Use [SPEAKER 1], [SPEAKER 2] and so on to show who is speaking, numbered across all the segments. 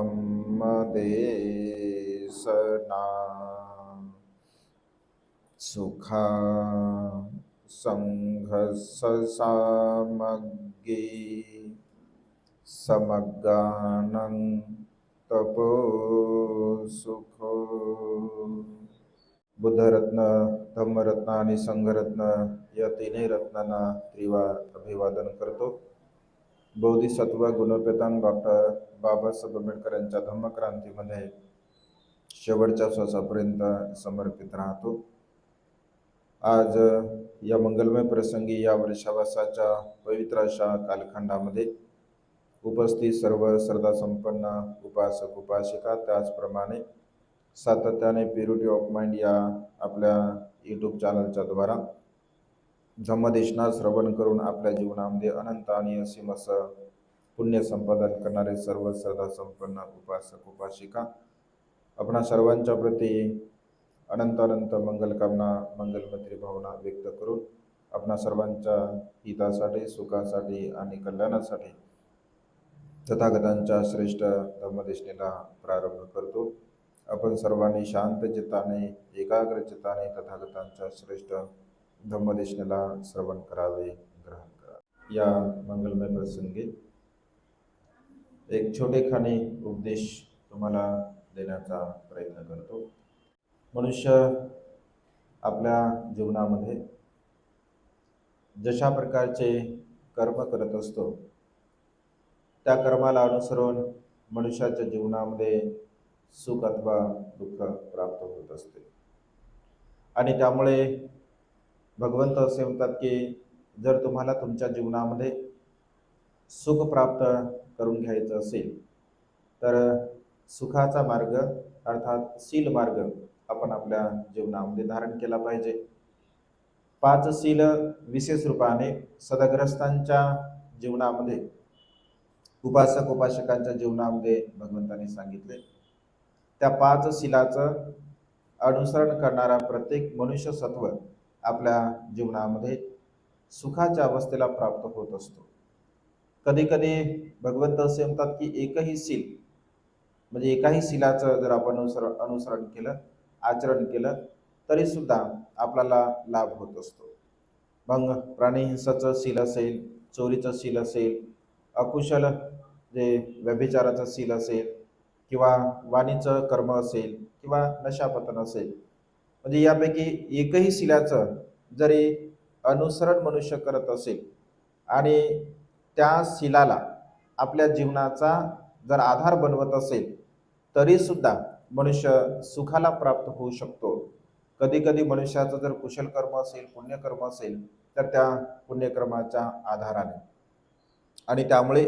[SPEAKER 1] सद्धम्मदेशना सुखा संघससामग्गी समगानं तपो सुखो। बुद्धरत्न धम्मरत्न आणि संघरत्न या तिन्ही रत्नांना त्रिवार अभिवादन करतो. बौद्धिसत्व गुणोपेतान डॉक्टर बाबासाहेब आंबेडकर यांच्या धम्मक्रांतीमध्ये शेवटच्या श्वासापर्यंत समर्पित राहतो. आज या मंगलमय प्रसंगी या वर्षावासाच्या पवित्र अशा कालखंडामध्ये उपस्थित सर्व श्रद्धासंपन्न उपासक उपासिका त्याचप्रमाणे सातत्याने प्युरिटी ऑफ माइंड या आपल्या यूट्यूब चॅनलच्या द्वारा धम्मदेशना श्रवण करून आपल्या जीवनामध्ये अनंत आणि असीम असं पुण्य संपादन करणारे सर्व श्रद्धासंपन्न उपासक उपासिका. आपणा सर्वांच्या प्रती अनंत अनंत मंगलकामना मंगलमत्री भावना व्यक्त करून आपणा सर्वांच्या हितासाठी सुखासाठी आणि कल्याणासाठी तथागतांच्या श्रेष्ठ धर्मदेशनेला प्रारंभ करतो. आपण सर्वांनी शांत चित्ताने एकाग्र चित्ताने तथागतांच्या श्रेष्ठ धम्मदेशनेला श्रवण करावे ग्रहण करावे. या मंगलमय प्रसंगी एक छोटेखाने उपदेश तुम्हाला देण्याचा प्रयत्न करतो. मनुष्य आपल्या जीवनामध्ये जशा प्रकारचे कर्म करत असतो त्या कर्माला अनुसरून मनुष्याच्या जीवनामध्ये सुख अथवा दुःख प्राप्त होत असते. आणि त्यामुळे भगवंत असे म्हणतात की जर तुम्हाला तुमच्या जीवनामध्ये सुख प्राप्त करून घ्यायचं असेल तर सुखाचा मार्ग अर्थात सील मार्ग आपण आपल्या जीवनामध्ये धारण केला पाहिजे. पाच सील विशेष रूपाने सदग्रस्तांच्या जीवनामध्ये उपासक उपासकांच्या जीवनामध्ये भगवंताने सांगितले. त्या पाच शिलाचं अनुसरण करणारा प्रत्येक मनुष्य सत्व आपल्या जीवनामध्ये सुखाच्या अवस्थेला प्राप्त होत असतो. कधी कधी भगवंत असे म्हणतात की एकही सील म्हणजे एकाही शिलाचं जर आपण अनुसरण अनुसरण केलं आचरण केलं तरी सुद्धा आपल्याला लाभ होत असतो. मग प्राणीहिंसाचं सील असेल चोरीचं सील असेल अकुशल जे व्यभिचाराचं सील असेल किंवा वाणीचं कर्म असेल किंवा नशापतन असेल म्हणजे यापैकी एकही शिलाचं जरी अनुसरण मनुष्य करत असेल आणि त्या शिलाला आपल्या जीवनाचा जर आधार बनवत असेल तरीसुद्धा मनुष्य सुखाला प्राप्त होऊ शकतो. कधी कधी मनुष्याचं जर कुशल कर्म असेल पुण्यकर्म असेल तर त्या पुण्यकर्माच्या आधाराने. आणि त्यामुळे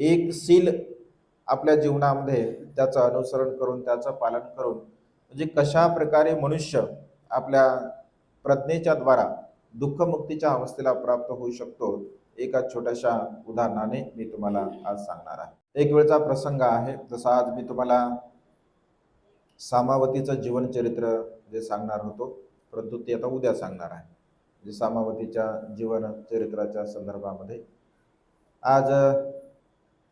[SPEAKER 1] एक सील आपल्या जीवनामध्ये त्याचं अनुसरण करून त्याचं पालन करून म्हणजे कशा प्रकारे मनुष्य आपल्या प्रज्ञेच्या द्वारा दुःखमुक्तीच्या अवस्थेला प्राप्त होऊ शकतो एका छोट्याशा उदाहरणाने मी तुम्हाला आज सांगणार आहे. एक वेळचा प्रसंग आहे जसा आज मी तुम्हाला सामावतीचं जीवनचरित्र जे सांगणार होतो परंतु ते आता उद्या सांगणार आहे. जे सामावतीच्या जीवन चरित्राच्या संदर्भामध्ये. आज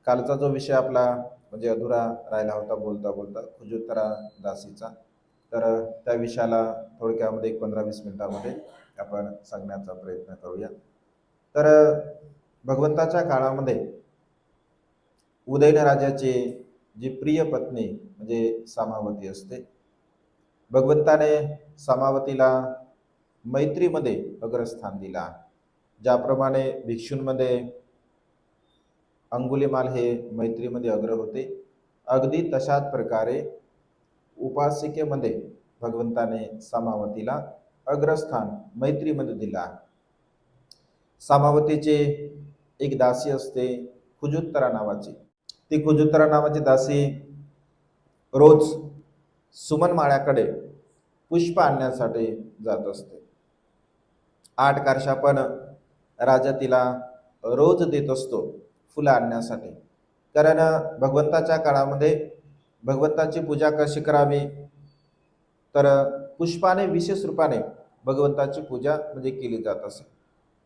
[SPEAKER 1] कालचा जो विषय आपला म्हणजे अधुरा राहिला होता बोलता बोलता खुजुत्तरा दासीचा तर त्या विषयाला थोडक्यामध्ये एक पंधरा वीस मिनिटामध्ये आपण सांगण्याचा प्रयत्न करूया. तर भगवंताच्या काळामध्ये उदयनराजाची जी प्रिय पत्नी म्हणजे सामावती असते भगवंताने सामावतीला मैत्रीमध्ये अग्रस्थान दिला ज्याप्रमाणे भिक्षूंमध्ये अंगुलीमाल हे मैत्रीमध्ये अग्र होते. अगदी तशाच प्रकारे उपासिकेमध्ये भगवंताने सामावतीला अग्रस्थान मैत्रीमध्ये दिला. सामावतीचे एक दासी असते खुजुत्तरा नावाची. ती खुजुत्तरा नावाची दासी रोज सुमन माळ्याकडे पुष्प आणण्यासाठी जात असते. आठ कारशा पण राजा तिला रोज देत असतो फुलं आणण्यासाठी. कारण भगवंताच्या काळामध्ये भगवंताची पूजा कशी करावी तर पुष्पाने विशेष रूपाने भगवंताची पूजा म्हणजे केली जात असे.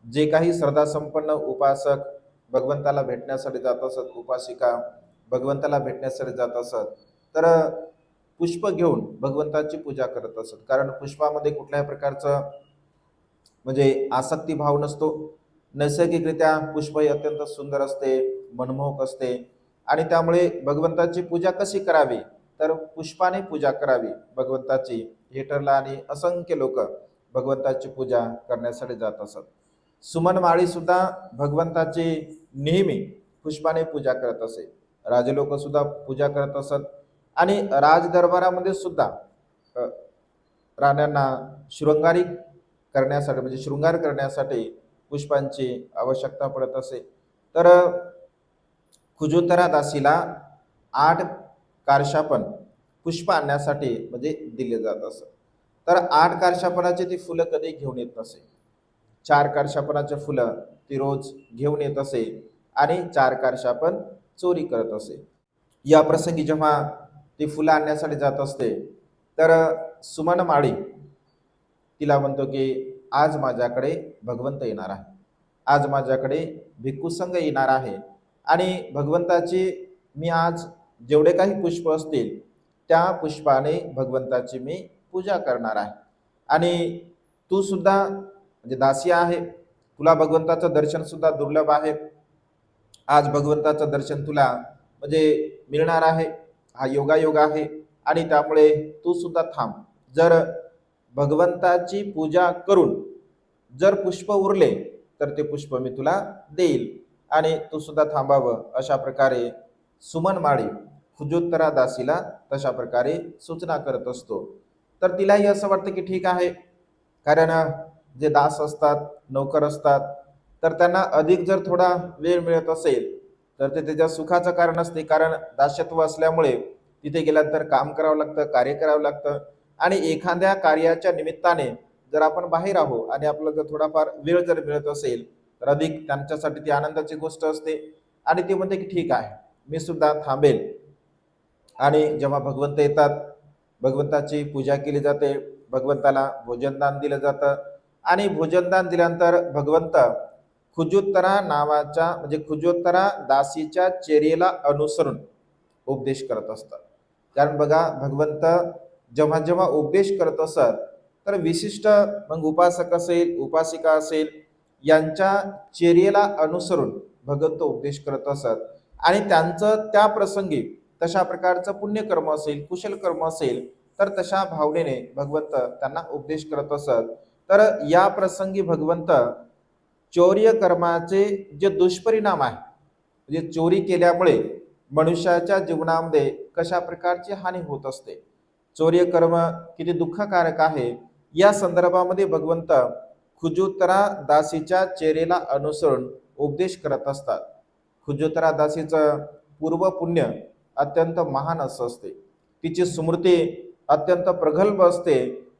[SPEAKER 1] जे काही श्रद्धासंपन्न उपासक भगवंताला भेटण्यासाठी जात असत उपासिका भगवंताला भेटण्यासाठी जात असत तर पुष्प घेऊन भगवंताची पूजा करत असत. कारण पुष्पामध्ये कुठल्याही प्रकारचं म्हणजे आसक्ती भाव नसतो. नैसर्गिकरित्या पुष्प ही अत्यंत सुंदर असते मनमोहक असते. आणि त्यामुळे भगवंताची पूजा कशी करावी? तर पुष्पाने पूजा करावी भगवंताची हे ठरलं आणि असंख्य लोक भगवंताची पूजा करण्यासाठी जात असत. सुमन माळी सुद्धा भगवंताची नेहमी पुष्पाने पूजा करत असे. राजलोक सुद्धा पूजा करत असत. आणि राजदरबारामध्ये सुद्धा राण्यांना शृंगारी करण्यासाठी म्हणजे शृंगार करण्यासाठी पुष्पांची आवश्यकता पडत असे. तर खुजोतरा दासीला आठ कारशापन पुष्प आणण्यासाठी म्हणजे दिले जात असत तर आठ कारशापनाचे ती फुलं कधी घेऊन येत नसे? चार कारशापनाचे फुलं ती रोज घेऊन येत असे आणि चार कारशापन चोरी करत असे. या प्रसंगी जेव्हा ती फुलं आणण्यासाठी जात असते तर सुमन माळी तिला म्हणतो की आज माझ्याकडे भगवंत येणार आहे. आज माझ्याकडे भिक्खू संघ येणार आहे. आणि भगवंताची मी आज जेवढे काही पुष्प असतील त्या पुष्पाने भगवंताची मी पूजा करणार आहे. आणि तू सुद्धा म्हणजे दासी आहे तुला भगवंताचं दर्शन सुद्धा दुर्लभ आहे. आज भगवंताचं दर्शन तुला म्हणजे मिळणार आहे. हा योगायोग आहे. आणि त्यामुळे तू सुद्धा थांब. जर भगवंताची पूजा करून जर पुष्प उरले तर ते पुष्प मी तुला देईल. आणि तू सुद्धा थांबावं. अशा प्रकारे सुमन माळी खुजोत्तरा दासीला तशा प्रकारे सूचना करत असतो. तर तिलाही असं वाटतं की ठीक आहे. कारण जे दास असतात नोकर असतात तर त्यांना अधिक जर थोडा वेळ मिळत असेल तर ते त्याच्या सुखाचं कारण असते. कारण दासत्व असल्यामुळे तिथे गेल्यानंतर काम करावं लागतं कार्य करावं लागतं. आणि एखाद्या कार्याच्या निमित्ताने जर आपण बाहेर आहो आणि आपल्याला जर थोडाफार वेळ जर मिळत असेल तर अधिक त्यांच्यासाठी ती आनंदाची गोष्ट असते. आणि ती म्हणते की ठीक आहे मी सुद्धा थांबेल. आणि जेव्हा भगवंत येतात भगवंताची पूजा केली जाते भगवंताला भोजनदान दिलं जातं. आणि भोजनदान दिल्यानंतर भगवंत खुजोत्तरा नावाच्या म्हणजे खुजोत्तरा दासीच्या चेरेला अनुसरून उपदेश करत असतात. कारण बघा भगवंत जेव्हा जेव्हा उपदेश करत असत तर विशिष्ट मग उपासक असेल उपासिका असेल यांच्या चेरेला अनुसरून भगवंत उपदेश करत असत. आणि त्यांचं त्या प्रसंगी तशा प्रकारचं पुण्यकर्म असेल कुशल कर्म असेल तर तशा भावनेने भगवंत त्यांना उपदेश करत असत. तर या प्रसंगी भगवंत चौर्य कर्माचे जे दुष्परिणाम आहे म्हणजे चोरी केल्यामुळे मनुष्याच्या जीवनामध्ये कशा प्रकारची हानी होत असते? चौर्य कर्म किती दुःखकारक आहे? या संदर्भामध्ये भगवंत खुजोत्तरा दासीच्या चेरेला अनुसरून उपदेश करत असतात. खुजोत्तरा दासीचं पूर्व पुण्य अत्यंत महान असं असते. तिची स्मृती अत्यंत प्रगल्भ असते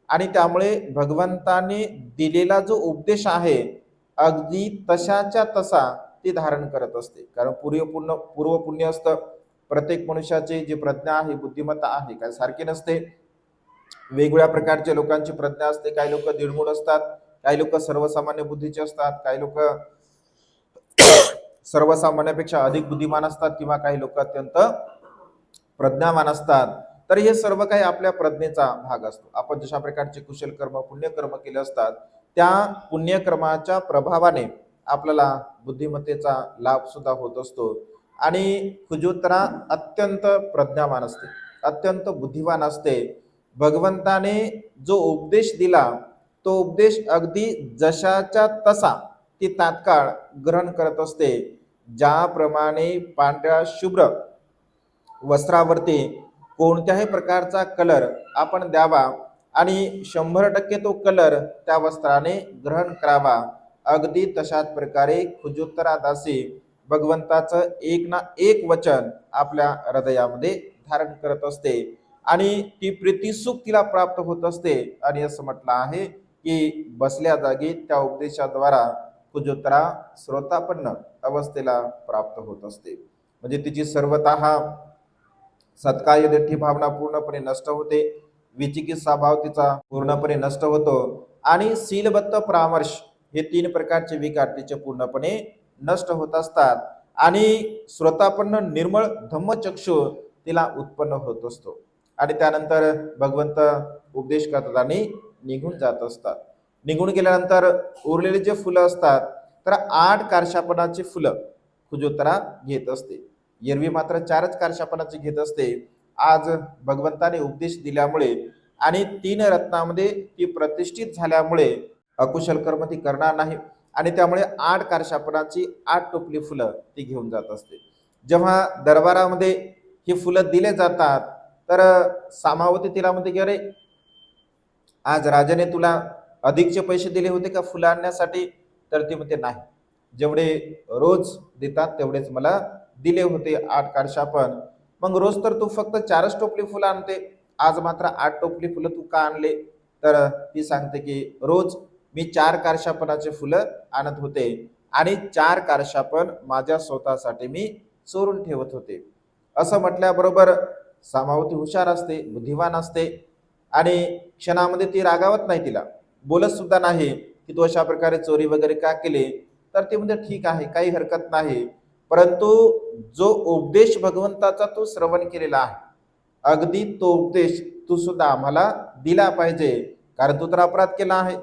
[SPEAKER 1] आणि त्यामुळे भगवंताने दिलेला जो उपदेश आहे अगदी तशाच्या तसा ती धारण करत असते. कारण पूर्व पुण्य पूर्व पुण्य असतं प्रत्येक मनुष्याची जी प्रज्ञा आहे बुद्धिमत्ता आहे काय सारखी नसते. वेगवेगळ्या प्रकारच्या लोकांची प्रज्ञा असते काही लोक दीडमूळ असतात. काही लोक सर्वसामान्य बुद्धीचे असतात काही लोक सर्वसामान्यापेक्षा अधिक बुद्धिमान असतात किंवा काही लोक अत्यंत प्रज्ञावान असतात. तर हे सर्व काही आपल्या प्रज्ञेचा भाग असतो. आपण जशा प्रकारचे कुशल कर्म पुण्यकर्म केले असतात त्या पुण्यकर्माच्या प्रभावाने आपल्याला बुद्धिमत्तेचा लाभ सुद्धा होत असतो. आणि खुजोत्तरा अत्यंत प्रज्ञावान असते अत्यंत बुद्धिवान असते. भगवंताने जो उपदेश दिला तो उपदेश अगदी जशाच्या तसा ती तात्काळ ग्रहण करत असते. ज्याप्रमाणे पांढऱ्या शुभ्र वस्त्रावरती कोणत्याही प्रकारचा कलर आपण द्यावा आणि शंभर टक्के तो कलर त्या वस्त्राने ग्रहण करावा. अगदी तशाच प्रकारे खुजोत्तरा दासी भगवंताचं एक ना एक वचन आपल्या हृदयामध्ये धारण करत असते. आणि ती प्रीतीसुख तिला प्राप्त होत असते. आणि असं म्हटलं आहे की बसल्या जागी त्या उपदेशाद्वारा कुजोत्तरा श्रोतापन्न अवस्थेला प्राप्त होत असते. म्हणजे तिची सर्वत सत्कार्य देठी भावना पूर्णपणे नष्ट होते. विचिकित्सा भाव तिचा पूर्णपणे नष्ट होतो. आणि शीलबत्त परामर्श हे तीन प्रकारचे विकार तिचे पूर्णपणे नष्ट होत असतात. आणि श्रोतापन्न निर्मळ धम्मचक्षु तिला उत्पन्न होत असतो. आणि त्यानंतर भगवंत उपदेश करतात आणि निघून जात असतात. निघून गेल्यानंतर उरलेले जे फुलं असतात तर आठ कारशापनाची फुलं खुजोत्तरा घेत असते. एरवी मात्र चारच कारशापणाची घेत असते. आज भगवंताने उपदेश दिल्यामुळे आणि तीन रत्नामध्ये ती प्रतिष्ठित झाल्यामुळे अकुशल कर्म ती करणार नाही आणि त्यामुळे आठ कारशापणाची आठ टोपली फुलं ती घेऊन जात असते. जेव्हा दरबारामध्ये ही फुलं दिले जातात तर सामावती तिला म्हणते की अरे आज राजाने तुला अधिकचे पैसे दिले होते का फुलं आणण्यासाठी? तर ते म्हणते नाही. जेवढे रोज देतात तेवढेच मला दिले होते आठ कारशापन मग रोज तर तू फक्त चारच टोपली फुलं आणते. आज मात्र आठ टोपली फुलं तू का आणले? तर ती सांगते की रोज मी चार कारशापनाचे फुलं आणत होते आणि चार कारशापन माझ्या स्वतःसाठी मी चोरून ठेवत होते. असं म्हटल्याबरोबर सामावती हुशार असते बुद्धिवान असते. आणि क्षणामध्ये ती रागावत नाही तिला. बोलत सुद्धा नाही की तू अशा प्रकारे चोरी वगैरे का केली? तर ती म्हणजे ठीक आहे काही हरकत नाही. परंतु जो उपदेश भगवंताचा तू श्रवण केलेला आहे अगदी तो उपदेश तू सुद्धा आम्हाला दिला पाहिजे कारण तू तर अपराध केला आहे.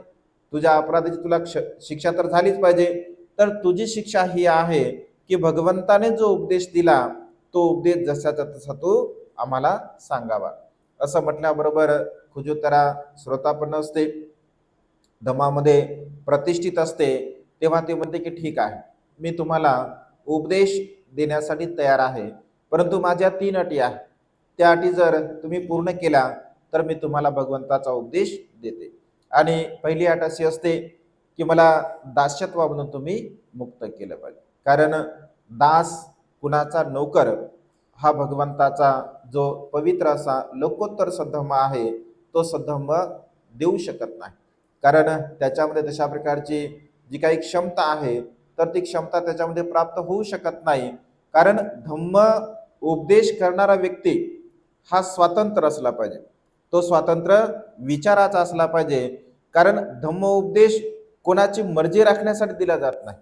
[SPEAKER 1] तुझ्या अपराधाची तुला क्ष शिक्षा तर झालीच पाहिजे. तर तुझी शिक्षा ही आहे की भगवंताने जो उपदेश दिला तो उपदेश जसाचा तसा तो आम्हाला सांगावा. असं म्हटल्याबरोबर खुजोत्तरा श्रोतापन्न असते धमामध्ये प्रतिष्ठित असते तेव्हा ते म्हणते की ठीक आहे मी तुम्हाला उपदेश देण्यासाठी तयार आहे परंतु माझ्या तीन अटी आहेत. त्या अटी जर तुम्ही पूर्ण केल्या तर मी तुम्हाला भगवंताचा उपदेश देते. आणि पहिली अट अशी असते की मला दास्यत्वामधून तुम्ही मुक्त केलं पाहिजे. कारण दास कुणाचा नोकर हा भगवंताचा जो पवित्र असा लोकोत्तर सद्धर्म आहे तो सद्धर्म देऊ शकत नाही. कारण त्याच्यामध्ये तशा प्रकारची जी काही क्षमता आहे तर ती क्षमता त्याच्यामध्ये प्राप्त होऊ शकत नाही. कारण धम्म उपदेश करणारा व्यक्ती हा स्वातंत्र्य असला पाहिजे. तो स्वातंत्र्य विचाराचा असला पाहिजे. कारण धम्म उपदेश कोणाची मर्जी राखण्यासाठी दिला जात नाही.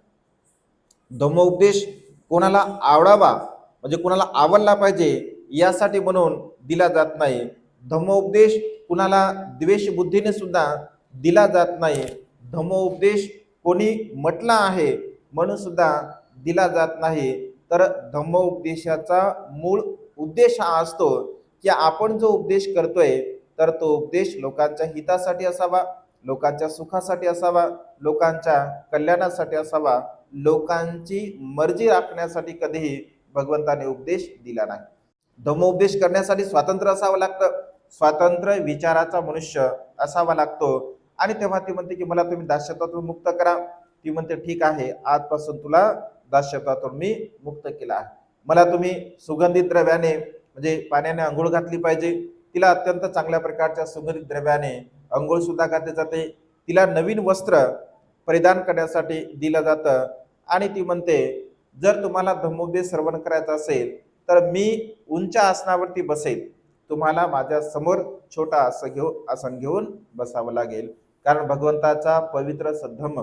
[SPEAKER 1] धम्म उपदेश कोणाला आवडावा म्हणजे कोणाला आवडला पाहिजे यासाठी म्हणून दिला जात नाही. धम्म उपदेश कुणाला द्वेष बुद्धीने सुद्धा दिला जात नाही. धम्म उपदेश कोणी म्हटला आहे म्हणून सुद्धा दिला जात नाही. तर धम्म उपदेशाचा मूळ उद्देश हा असतो की आपण जो उपदेश करतोय तर तो उपदेश लोकांच्या हितासाठी असावा लोकांच्या सुखासाठी असावा लोकांच्या कल्याणासाठी असावा लोकांची मर्जी राखण्यासाठी कधीही भगवंताने उपदेश दिला नाही. धम्मोपदेश करण्यासाठी स्वातंत्र्य असावं लागतं. स्वातंत्र्य विचाराचा मनुष्य असावा लागतो. आणि तेव्हा ती म्हणते की मला तुम्ही दास्यत्वातून मुक्त करा. ती म्हणते ठीक आहे आजपासून तुला दास्यत्वातून मी मुक्त केला आहे. मला तुम्ही सुगंधित द्रव्याने म्हणजे पाण्याने आंघोळ घातली पाहिजे. तिला अत्यंत चांगल्या प्रकारच्या सुगंधित द्रव्याने आंघोळ सुद्धा घातली जाते. तिला नवीन वस्त्र परिधान करण्यासाठी दिलं जातं. आणि ती म्हणते जर तुम्हाला धम्मोपदेश श्रवण करायचा असेल तर मी उंच आसनावरती बसेल. तुम्हाला माझ्यासमोर छोटा आसन घेऊ आसन घेऊन बसावं लागेल. कारण भगवंताचा पवित्र सद्धम्म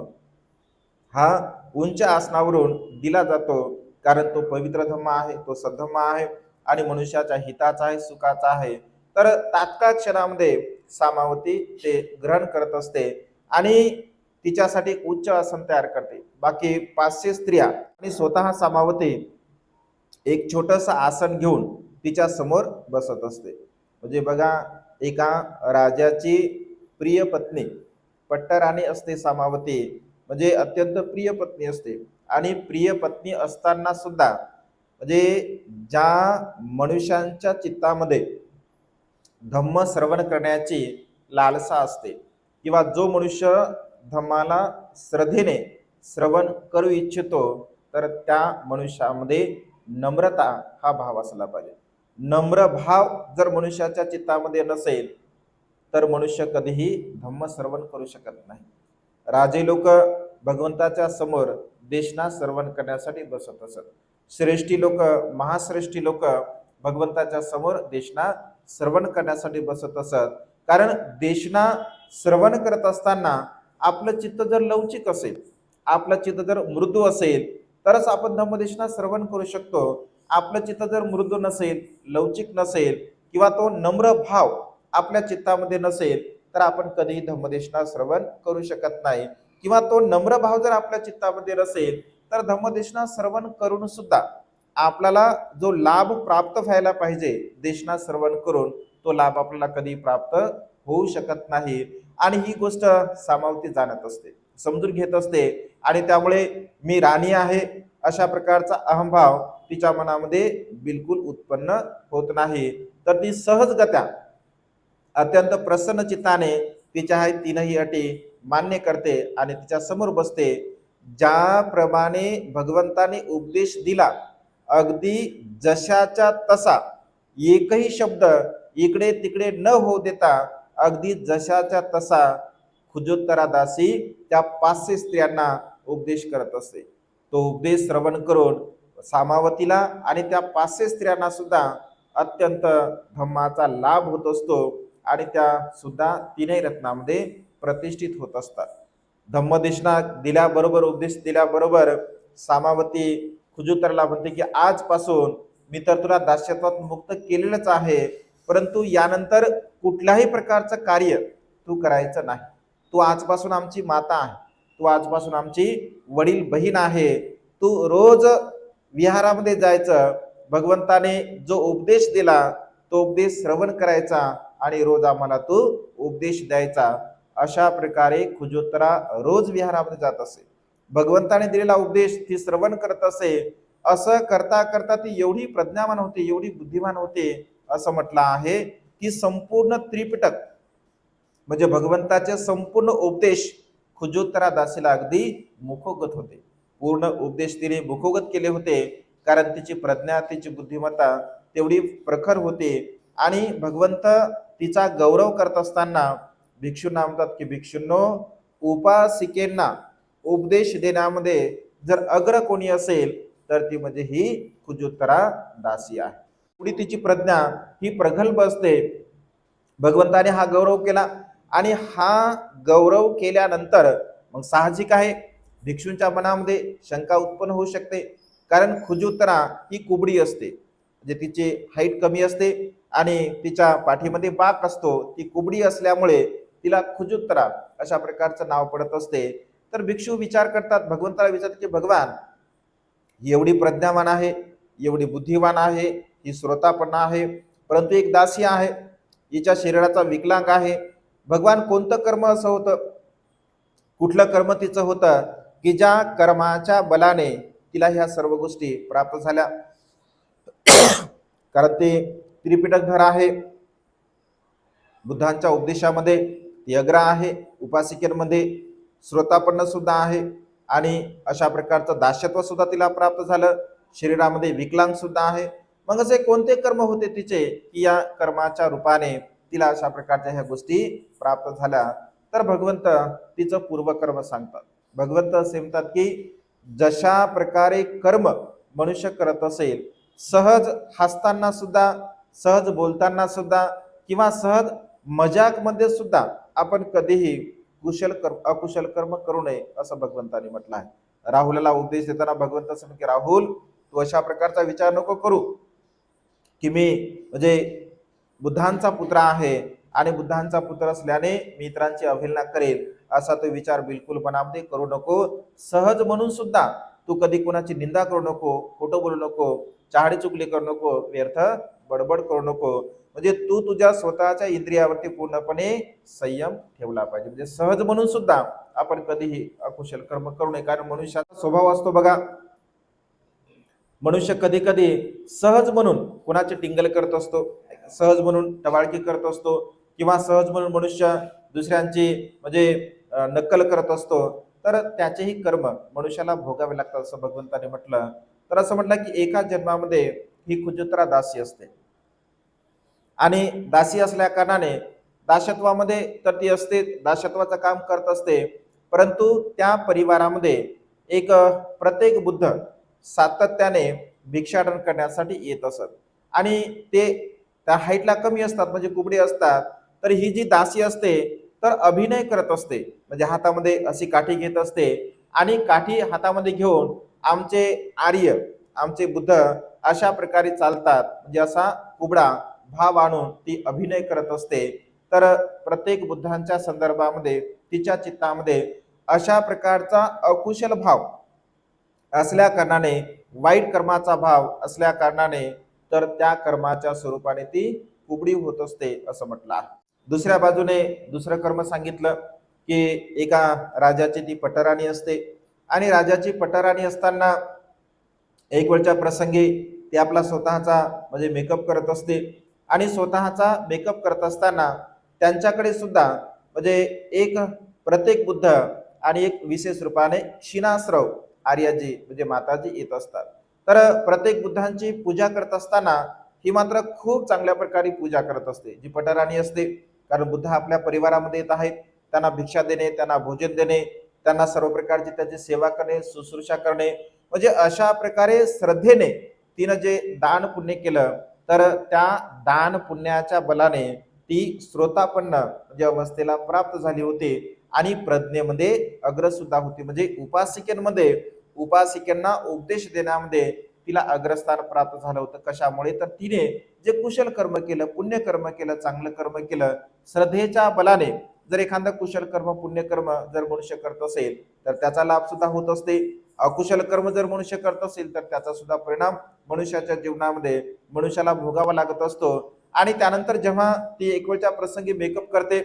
[SPEAKER 1] हा उंच आसनावरून दिला जातो. कारण तो पवित्र धम्म आहे तो सद्धम्म आहे आणि मनुष्याच्या हिताचा आहे सुखाचा आहे. तर तात्काळ क्षणामध्ये सामावती ते ग्रहण करत असते आणि तिच्यासाठी उच्च आसन तयार करते. बाकी पाचशे स्त्रिया आणि स्वतः सामावती एक छोटस आसन घेऊन तिच्या समोर बसत असते. म्हणजे बघा एका राजाची प्रिय पत्नी पट्टराणी असते सामावती म्हणजे अत्यंत प्रिय पत्नी असते. आणि प्रिय पत्नी असताना सुद्धा म्हणजे ज्या मनुष्यांच्या चित्तामध्ये धम्म श्रवण करण्याची लालसा असते किंवा जो मनुष्य धम्माला श्रद्धेने श्रवण करू इच्छितो तर त्या मनुष्यामध्ये नम्रता हा भाव असला पाहिजे. नम्र भाव जर मनुष्याच्या चित्तामध्ये नसेल तर मनुष्य कधीही धम्म श्रवण करू शकत नाही. राजे लोक भगवंताच्या समोर देशना श्रवण करण्यासाठी बसत असत. श्रेष्ठी लोक महाश्रेष्ठी लोक भगवंताच्या समोर देशना श्रवण करण्यासाठी बसत असत. कारण देशना श्रवण करत असताना आपलं चित्त जर लवचिक असेल आपलं चित्त जर मृदू असेल तरच आपण धम्मदेशना श्रवण करू शकतो. आपलं चित्त जर मृदू नसेल लवचिक नसेल किंवा तो नम्र भाव आपल्या चित्तामध्ये नसेल तर आपण कधीही धम्मदेशना श्रवण करू शकत नाही. किंवा तो नम्र भाव जर आपल्या चित्तामध्ये नसेल तर धम्मदेशना श्रवण करून सुद्धा आपल्याला जो लाभ प्राप्त व्हायला पाहिजे देशना श्रवण करून तो लाभ आपल्याला कधी प्राप्त होऊ शकत नाही. आणि ही गोष्ट सामावती जाणत असते समजून घेत असते. आणि त्यामुळे मी राणी आहे अशा प्रकारचा अहंभाव तिच्या मनामध्ये बिलकुल उत्पन्न होत नाही. तर ती सहजगत्या अत्यंत प्रसन्न चित्ताने तिच्या ह्या तीनही अटी मान्य करते आणि तिच्या समोर बसते. ज्याप्रमाणे भगवंताने उपदेश दिला अगदी जशाच्या तसा एकही शब्द इकडे तिकडे न होऊ देता अगदी जशाच्या तसा खुजोत्तरा दासी त्या पाचशे स्त्रियांना उपदेश करत असते. तो उपदेश श्रवण करून सामावतीला आणि त्या पाचशे स्त्रियांना सुद्धा अत्यंत धम्माचा लाभ होत असतो आणि त्या सुद्धा तीनही रत्नामध्ये प्रतिष्ठित होत असतात. धम्मदेशना दिल्याबरोबर उपदेश दिल्याबरोबर सामावती खुजुतरला म्हणते की आजपासून मी तर तुला दास्यत्वात मुक्त केलेलंच आहे परंतु यानंतर कुठल्याही प्रकारचं कार्य तू करायचं नाही. तू आजपासून आमची माता आहे. तू आजपासून आमची वडील बहीण आहे. तू रोज विहारामध्ये जायचं. भगवंताने जो उपदेश दिला तो उपदेश श्रवण करायचा आणि रोज आम्हाला तो उपदेश द्यायचा. अशा प्रकारे खुजोत्तरा रोज विहारामध्ये जात असे. भगवंताने दिलेला उपदेश ती श्रवण करत असे. असं करता करता ती एवढी प्रज्ञावान होते एवढी बुद्धिमान होते असं म्हटलं आहे की संपूर्ण त्रिपिटक म्हणजे भगवंताचे संपूर्ण उपदेश खुजोत्तरा दासीला अगदी मुखोगत होते. पूर्ण उपदेश तिने मुखोगत केले होते कारण तिची प्रज्ञा तिची बुद्धिमत्ता तेवढी प्रखर होते. आणि भगवंत तिचा गौरव करत असताना भिक्षूंना म्हणतात की भिक्षूंनो उपासिकेंना उपदेश देण्यामध्ये जर अग्र कोणी असेल तर ती म्हणजे ही खुजोत्तरा दासी आहे. पुढे तिची प्रज्ञा ही प्रगल्भ असते. भगवंताने हा गौरव केला आणि हा गौरव केल्यानंतर मग साहजिक आहे भिक्षूंच्या मनामध्ये शंका उत्पन्न होऊ शकते. कारण खुजूतरा ही कुबडी असते. म्हणजे तिची हाईट कमी असते आणि तिच्या पाठीमध्ये बाक असतो. ती कुबडी असल्यामुळे तिला खुजूतरा अशा प्रकारचं नाव पडत असते. तर भिक्षू विचार करतात भगवंताला विचारतात की भगवान एवढी प्रज्ञावान आहे एवढी बुद्धिवान आहे ही श्रोतापणा आहे परंतु एक दासी आहे हिच्या शरीराचा विकलांग आहे. भगवान कोणतं कर्म असं होतं? कुठलं कर्म तिचं होतं? की ज्या कर्माच्या बलाने तिला ह्या सर्व गोष्टी प्राप्त झाल्या. कारण ते त्रिपिटकधर आहे. बुद्धांच्या उपदेशामध्ये यग्र आहे. उपासिकेमध्ये श्रोतापन्न सुद्धा आहे. आणि अशा प्रकारचं दास्यत्व सुद्धा तिला प्राप्त झालं. शरीरामध्ये विकलांग सुद्धा आहे. मग असे कोणते कर्म होते तिचे की या कर्माच्या रूपाने तिला अशा प्रकारच्या ह्या गोष्टी प्राप्त झाल्या? तर भगवंत तिचं पूर्वकर्म सांगतात. भगवंत असे म्हणतात की जशा प्रकारे कर्म मनुष्य करत असेल सहज हसताना सुद्धा सहज बोलताना सुद्धा किंवा सहज मजाकमध्ये सुद्धा आपण कधीही कुशल कर्म अकुशल कर्म करू नये असं भगवंताने म्हटलं आहे. राहुलाला उपदेश देताना भगवंत असं की राहुल तू अशा प्रकारचा विचार नको करू की मी म्हणजे बुद्धांचा पुत्र आहे आणि बुद्धांचा पुत्र असल्याने मी इतरांची अवहेलना करेल असा तो विचार बिलकुल मनामध्ये करू नको. सहज म्हणून सुद्धा तू कधी कोणाची निंदा करू नको खोटं बोलू नको चहाडी चुकली करू नको व्यर्थ बडबड करू नको. म्हणजे तू तुझ्या स्वतःच्या इंद्रियावरती पूर्णपणे संयम ठेवला पाहिजे. म्हणजे सहज म्हणून सुद्धा आपण कधीही अकुशल कर्म करू नये. कारण मनुष्याचा स्वभाव असतो बघा. मनुष्य कधी कधी सहज म्हणून कुणाचे टिंगल करत असतो सहज म्हणून टवाळकी करत असतो किंवा सहज म्हणून मनुष्य दुसऱ्यांची म्हणजे नक्कल करत असतो तर त्याचेही कर्म मनुष्याला भोगावे लागतात असं भगवंताने म्हटलं. तर असं म्हटलं की एका जन्मामध्ये ही कुजुत्रा दासी असते. आणि दासी असल्या कारणाने दासत्वामध्ये तर ती असते दासत्वाचं काम करत असते. परंतु त्या परिवारामध्ये एक प्रत्येक बुद्ध सातत्याने भिक्षाटन करण्यासाठी येत असत. आणि ते त्या हाईटला कमी असतात म्हणजे कुबडे असतात. तर ही जी दासी असते तर अभिनय करत असते. म्हणजे हातामध्ये अशी काठी घेत असते आणि काठी हातामध्ये घेऊन आमचे आर्य आमचे बुद्ध अशा प्रकारे चालतात. म्हणजे असा कुबडा भाव आणून ती अभिनय करत असते. तर प्रत्येक बुद्धांच्या संदर्भामध्ये तिच्या चित्तामध्ये अशा प्रकारचा अकुशल भाव असल्या कारणाने वाईट कर्माचा भाव असल्या कारणाने तर त्या कर्माच्या स्वरूपाने ती कुबडी होत असते असं म्हटलं आहे. दुसऱ्या बाजूने दुसरं कर्म सांगितलं की एका राजाची ती पटराणी असते. आणि राजाची पटराणी असताना एक वेळच्या प्रसंगी ती आपला स्वतःचा म्हणजे मेकअप करत असते. आणि स्वतःचा मेकअप करत असताना त्यांच्याकडे सुद्धा म्हणजे एक प्रत्येक बुद्ध आणि एक विशेष रूपाने शिनाश्रव आर्याजी म्हणजे माताजी येत असतात. तर प्रत्येक बुद्धांची पूजा करत असताना ही मात्र खूप चांगल्या प्रकारे पूजा करत असते. जी पटराणी असते कारण बुद्ध आपल्या परिवारामध्ये येत आहेत. त्यांना भिक्षा देणे त्यांना भोजन देणे त्यांना सर्व प्रकारची त्याची सेवा करणे शुश्रूषा करणे. म्हणजे अशा प्रकारे श्रद्धेने तिनं जे दान पुण्य केलं तर त्या दान पुण्याच्या बलाने ती श्रोतापन्न म्हणजे अवस्थेला प्राप्त झाली होती आणि प्रज्ञेमध्ये अग्र सुद्धा होती. म्हणजे उपासिकेमध्ये उपासिकांना उपदेश देण्यामध्ये तिला अग्रस्थान प्राप्त झालं होतं. कशामुळे? तर तिने जे कुशल कर्म केलं पुण्य कर्म केलं चांगलं कर्म केलं श्रद्धेच्या बलाने जर एखादं कुशल कर्म पुण्यकर्म जर मनुष्य करत असेल तर त्याचा लाभ सुद्धा होत असते. अकुशल कर्म जर मनुष्य करत असेल तर त्याचा सुद्धा परिणाम मनुष्याच्या जीवनामध्ये मनुष्याला भोगावा लागत असतो. आणि त्यानंतर जेव्हा ती एक वेळच्या प्रसंगी मेकअप करते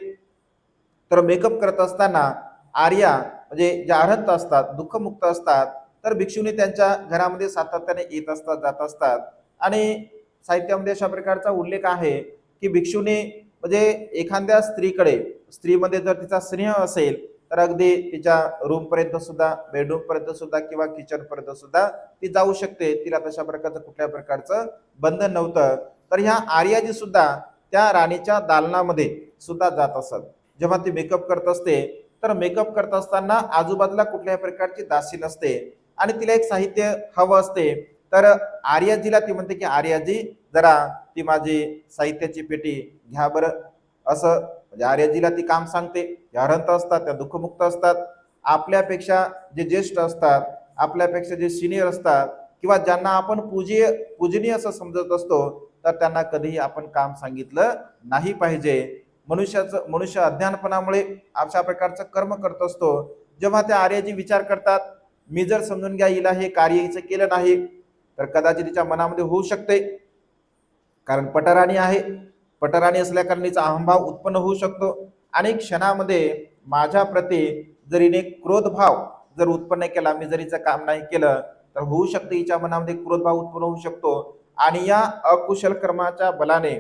[SPEAKER 1] तर मेकअप करत असताना आर्या म्हणजे जे अरहंत असतात दुःखमुक्त असतात तर भिक्षुने त्यांच्या घरामध्ये सातत्याने येत असतात जात असतात. आणि साहित्यामध्ये अशा प्रकारचा उल्लेख आहे की भिक्षूने म्हणजे एखाद्या स्त्रीकडे स्त्रीमध्ये जर तिचा स्नेह असेल तर अगदी तिच्या रूमपर्यंत सुद्धा बेडरूम पर्यंत सुद्धा किंवा किचन पर्यंत सुद्धा ती जाऊ शकते. तिला तशा प्रकारचं कुठल्या प्रकारचं बंधन नव्हतं. तर ह्या आर्याजी सुद्धा त्या राणीच्या दालनामध्ये सुद्धा जात असत. जेव्हा ती मेकअप करत असते तर मेकअप करत असताना आजूबाजूला कुठल्याही प्रकारची दासी नसते. आणि तिला एक साहित्य हवं असते. तर आर्याजीला ती म्हणते की आर्याजी जरा ती माझी साहित्याची पेटी घ्या बरं. असं म्हणजे आर्याजीला ती काम सांगते. या असतात त्या दुःखमुक्त असतात. आपल्यापेक्षा जे ज्येष्ठ असतात आपल्यापेक्षा जे सिनियर असतात किंवा ज्यांना आपण पूजीय पूजनीय असं समजत असतो तर त्यांना कधीही आपण काम सांगितलं नाही पाहिजे. मनुष्याचं मनुष्य अज्ञानपणामुळे अशा प्रकारचं कर्म करत असतो. जेव्हा त्या आर्याजी विचार करतात मी जर समजून घ्या हिला हे कार्य हिचं केलं नाही तर कदाचित तिच्या मनामध्ये होऊ शकते. कारण पटराणी आहे. पटराणी असल्या कारणाचा अहंभाव उत्पन्न होऊ शकतो. आणि क्षणामध्ये माझ्या प्रती जर हिने क्रोधभाव जर उत्पन्न केला मी जर हिचं काम नाही केलं तर होऊ शकते हिच्या मनामध्ये क्रोधभाव उत्पन्न होऊ शकतो. आणि या अकुशल कर्माच्या बलाने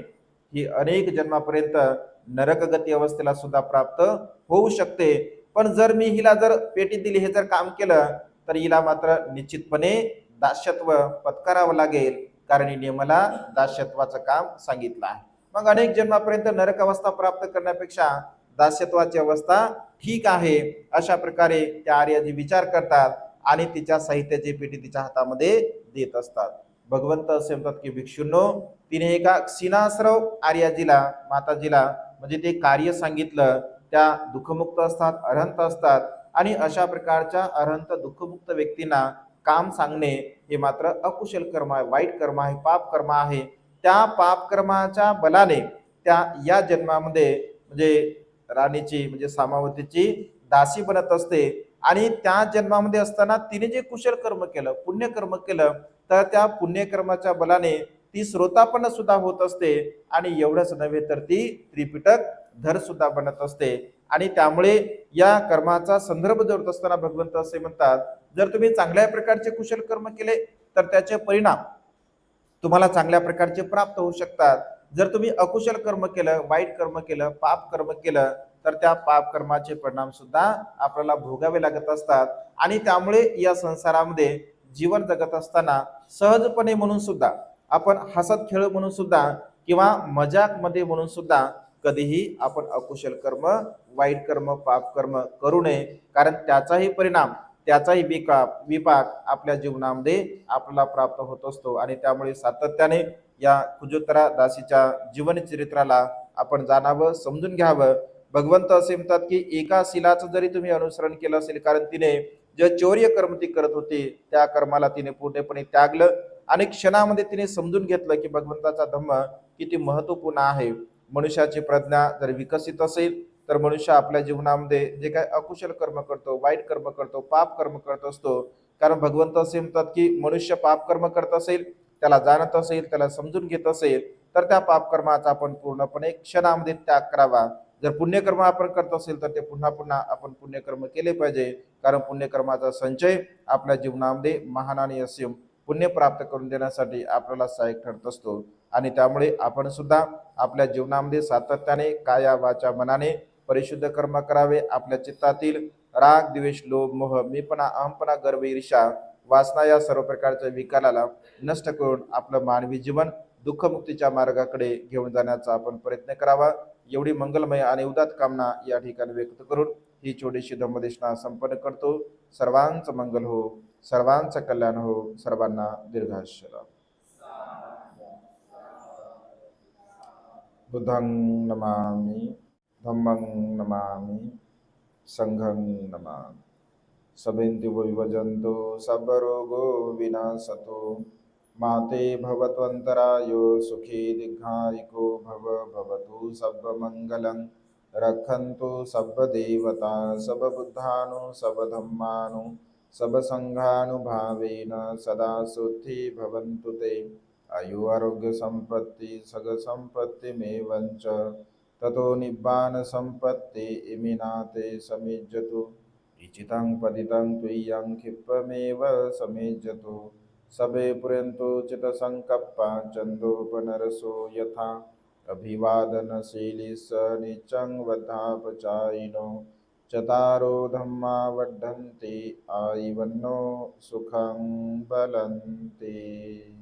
[SPEAKER 1] ही अनेक जन्मापर्यंत नरकगती अवस्थेला सुद्धा प्राप्त होऊ शकते. पण जर मी हिला जर पेटी दिली हे जर काम केलं तर हिला मात्र निश्चितपणे दास्यत्व पत्करावं लागेल. कारण हिने मला दास्यत्वाचं काम सांगितलं आहे. मग अनेक जन्मापर्यंत नरक अवस्था प्राप्त करण्यापेक्षा दास्यत्वाची अवस्था ठीक आहे अशा प्रकारे त्या आर्याजी विचार करतात आणि तिच्या साहित्याची पेटी तिच्या हातामध्ये देत असतात. भगवंत असे म्हणतात की भिक्षूंनो तिने एका सिनाश्रव आर्याजीला माताजीला म्हणजे ते कार्य सांगितलं. त्या दुःखमुक्त असतात अरहंत असतात. आणि अशा प्रकारच्या अरंत दुःखमुक्त व्यक्तींना काम सांगणे हे मात्र अकुशल कर्म आहे वाईट कर्म आहे पाप कर्म आहे. त्या पाप कर्माच्या बलाने त्या या जन्मामध्ये म्हणजे राणीची म्हणजे सामावतीची दासी बनत असते. आणि त्या जन्मामध्ये असताना तिने जे कुशल कर्म केलं पुण्यकर्म केलं तर त्या पुण्यकर्माच्या बलाने ती श्रोतापन्न सुद्धा होत असते. आणि एवढंच नव्हे तर ती त्रिपिटक धर सुद्धा बनत असते. आणि त्यामुळे या कर्माचा संदर्भ जोडत असताना भगवंत असे म्हणतात जर तुम्ही चांगल्या प्रकारचे कुशल कर्म केले तर त्याचे परिणाम तुम्हाला चांगल्या प्रकारचे प्राप्त होऊ शकतात. जर तुम्ही अकुशल कर्म केलं वाईट कर्म केलं पाप कर्म केलं तर त्या पाप कर्माचे परिणाम सुद्धा आपल्याला भोगावे लागत असतात. आणि त्यामुळे या संसारामध्ये जीवन जगत असताना सहजपणे म्हणून सुद्धा आपण हसत खेळ म्हणून सुद्धा किंवा मजाकमध्ये म्हणून सुद्धा कधीही आपण अकुशल कर्म वाईट कर्म पाप कर्म करू नये. कारण त्याचाही परिणाम त्याचाही विकाप विपाक आपल्या जीवनामध्ये आपल्याला प्राप्त होत असतो. आणि त्यामुळे सातत्याने या कुजोत्तरा दासीच्या जीवन चरित्राला आपण जाणावं समजून घ्यावं. भगवंत असे म्हणतात की एका शिलाचं जरी तुम्ही अनुसरण केलं असेल कारण तिने जे चौर्य कर्म ती करत होती त्या कर्माला तिने पूर्णपणे त्यागलं. आणि क्षणामध्ये तिने समजून घेतलं की भगवंताचा धम्म किती महत्त्वपूर्ण आहे. मनुष्याची प्रज्ञा जर विकसित असेल तर मनुष्य आपल्या जीवनामध्ये जे काही अकुशल कर्म करतो वाईट कर्म करतो पाप कर्म करत असतो. कारण भगवंत असे म्हणतात की मनुष्य पाप कर्म करत असेल त्याला जाणत असेल त्याला समजून घेत असेल तर त्या पाप कर्माचा आपण पूर्णपणे क्षणामध्ये त्याग करावा. जर पुण्यकर्म आपण करत असेल तर ते पुन्हा पुन्हा आपण पुण्यकर्म केले पाहिजे. कारण पुण्यकर्माचा संचय आपल्या जीवनामध्ये महान आणि असे पुण्य प्राप्त करून देण्यासाठी आपल्याला सहाय्यक ठरत असतो. आणि त्यामुळे आपण सुद्धा आपल्या जीवनामध्ये सातत्याने काया वाचा मनाने परिशुद्ध कर्म करावे आपल्या चित्तातील राग द्वेष लोभ मोह मीपणा अहमपणा गर्व ईर्षा वासना या सर्व प्रकारच्या विकाराला नष्ट करून आपलं मानवी जीवन दुःखमुक्तीच्या मार्गाकडे घेऊन जाण्याचा आपण प्रयत्न करावा. एवढी मंगलमय आणि उदात कामना या ठिकाणी व्यक्त करून ही छोटीशी धम्मदेशना संपन्न करतो. सर्वांचं मंगल हो सर्वांचं कल्याण हो सर्वांना दीर्घायुष्य बुधं नमामि धम्मं नमामि संघं नमामि। सभेन्ति विभजन्तु सर्वरोगो विनाशतो। माते भवत्वन्तरायो सुखी दीर्घायिको भव भवतु। सर्वमङ्गलं रक्षन्तु सर्वदेवता सर्वबुद्धानु सर्वधम्मानु सर्वसङ्घानुभावेन सदा शुद्धि भवन्तु ते। आयुआरोग्यसम्पत्ति सगसम्पत्तिमेवञ्च ततो निब्बानसम्पत्ति इमिना ते समेज्यतु। इचितं पतितं त्वय्यं क्षिप्रमेव समेज्यतु। सबे पुरन्तु चितसङ्कप्पा चन्दोपनरसो यथा। अभिवादनशीली स निचं वधापचायिनो चतारो धम्मा वर्धन्ति आयिवन्नो सुखं बलन्ति।